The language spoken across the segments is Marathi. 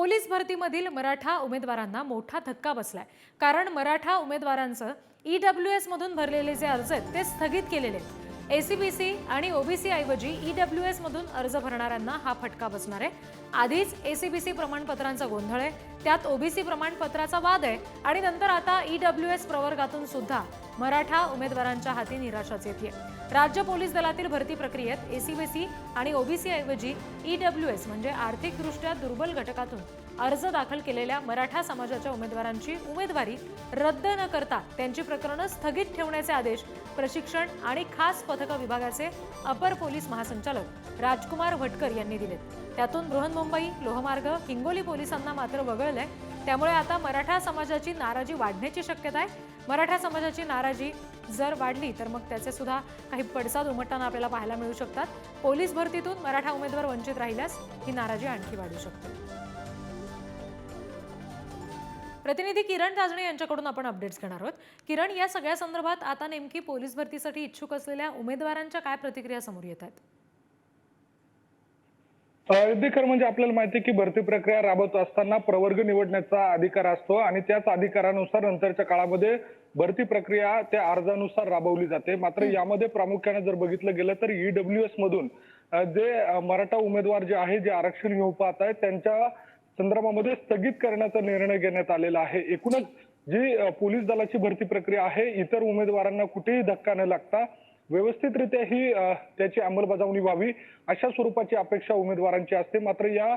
पोलीस भरतीमधील मराठा उमेदवारांना मोठा धक्का बसलाय. कारण मराठा उमेदवारांचं ई डब्ल्यू एस मधून भरलेले जे अर्ज आहेत ते स्थगित केलेले आहेत. सी आणि ओबीसी ऐवजी ई डब्ल्यू एस मधून अर्ज भरणाऱ्यांना हा फटका बसणार आहे. आधीच एसीबीसी प्रमाणपत्रांचा गोंधळ आहे. त्यात ओबीसी प्रमाणपत्राचा वाद आहे आणि नंतर आता ई डब्ल्यू एस प्रवर्गातून सुद्धा मराठा उमेदवारांच्या हाती निराशाच येते राज्य पोलीस दलातील भरती प्रक्रियेत एसीबीसी आणि ओबीसी ऐवजी ई डब्ल्यू एस म्हणजे आर्थिकदृष्ट्या दुर्बल घटकातून अर्ज दाखल केलेल्या मराठा समाजाच्या उमेदवारांची उमेदवारी रद्द न करता त्यांची प्रकरणं स्थगित ठेवण्याचे आदेश प्रशिक्षण आणि खास पथक विभागाचे अपर पोलीस महासंचालक राजकुमार भटकर यांनी दिलेत. त्यातून बृहन्मुंबई लोहमार्ग हिंगोली पोलिसांना मात्र वगळलंय त्यामुळे आता मराठा समाजाची नाराजी वाढण्याची शक्यता आहे. मराठा समाजाची नाराजी जर वाढली तर मग त्याचे सुद्धा काही पडसाद उमटताना आपल्याला पाहायला मिळू शकतात. पोलीस भरतीतून मराठा उमेदवार वंचित राहिल्यास ही नाराजी आणखी वाढू शकते. प्रतिनिधी किरण ताजणे यांच्याकडून आपण अपडेट्स घेणार आहोत. किरण या सगळ्या संदर्भात आता नेमकी पोलीस भरतीसाठी इच्छुक असलेल्या उमेदवारांच्या काय प्रतिक्रिया समोर येत आहेत? खरं म्हणजे आपल्याला माहिती आहे की भरती प्रक्रिया राबवत असताना प्रवर्ग निवडण्याचा अधिकार असतो आणि त्याच अधिकारानुसार नंतरच्या काळामध्ये भरती प्रक्रिया त्या अर्जानुसार राबवली जाते. मात्र यामध्ये प्रामुख्याने जर बघितलं गेलं तर ईडब्ल्यू एस मधून जे मराठा उमेदवार जे आहे जे आरक्षण घेऊ पाहत आहेत त्यांच्या संदर्भामध्ये स्थगित करण्याचा निर्णय घेण्यात आलेला आहे. एकूणच जी पोलीस दलाची भरती प्रक्रिया आहे इतर उमेदवारांना कुठेही धक्का न लागता व्यवस्थितरित्या ही त्याची अंमलबजावणी व्हावी अशा स्वरूपाची अपेक्षा उमेदवारांची असते. मात्र या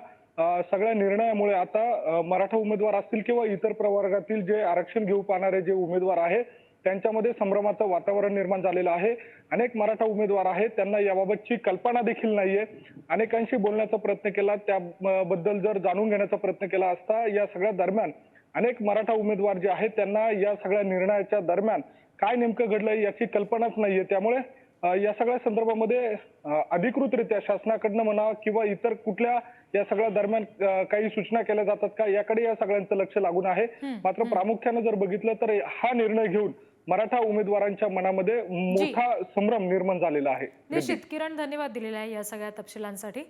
सगळ्या निर्णयामुळे आता मराठा उमेदवार असतील किंवा इतर प्रवर्गातील जे आरक्षण घेऊ पाहणारे जे उमेदवार आहेत त्यांच्यामध्ये संभ्रमाचं वातावरण निर्माण झालेलं आहे. अनेक मराठा उमेदवार आहेत त्यांना याबाबतची कल्पना देखील नाहीये. अनेकांशी बोलण्याचा प्रयत्न केला त्याबद्दल जर जाणून घेण्याचा प्रयत्न केला असता या सगळ्या दरम्यान अनेक मराठा उमेदवार जे आहेत त्यांना या सगळ्या निर्णयाच्या दरम्यान काय नेमकं घडलंय याची कल्पनाच नाहीये. त्यामुळे या सगळ्या संदर्भामध्ये अधिकृतरित्या शासनाकडनं म्हणा किंवा इतर कुठल्या या सगळ्या दरम्यान काही सूचना केल्या जातात का याकडे या सगळ्यांचं लक्ष लागून आहे. मात्र प्रामुख्याने जर बघितलं तर हा निर्णय घेऊन मराठा उमेदवारांच्या मनामध्ये मोठा संभ्रम निर्माण झालेला आहे. निश्चित. किरण धन्यवाद दिलेला आहे या सगळ्या तपशिलांसाठी.